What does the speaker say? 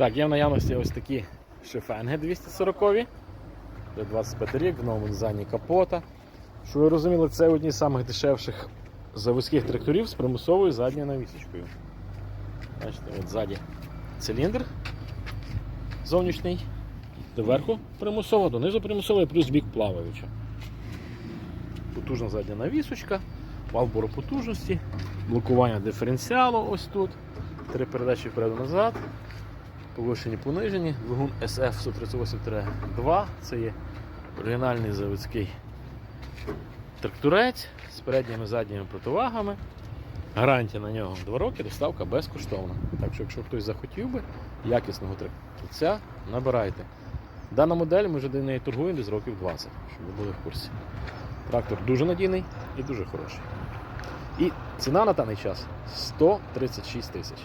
Так, є в наявності ось такі шифенги 240 Це 25 рік, в новому дизайні капота. Щоб ви розуміли, це одні з самих дешевших заводських тракторів з примусовою задньою навісочкою. Бачите, от ззаді циліндр зовнішній, доверху примусово, донизу примусово і плюс бік плаваюча. Потужна задня навісочка, вал потужності, блокування диференціалу ось тут, три передачі вперед-назад, повишені понижені, двигун SF 138-2, це є оригінальний заводський тракторець з передніми задніми противагами. Гарантія на нього 2 роки, доставка безкоштовна. Так що, якщо хтось захотів би якісного тракторця, набирайте. Дана модель ми вже до неї торгуємо десь років 20, щоб ви були в курсі. Трактор дуже надійний і дуже хороший. І ціна на даний час 136 тисяч.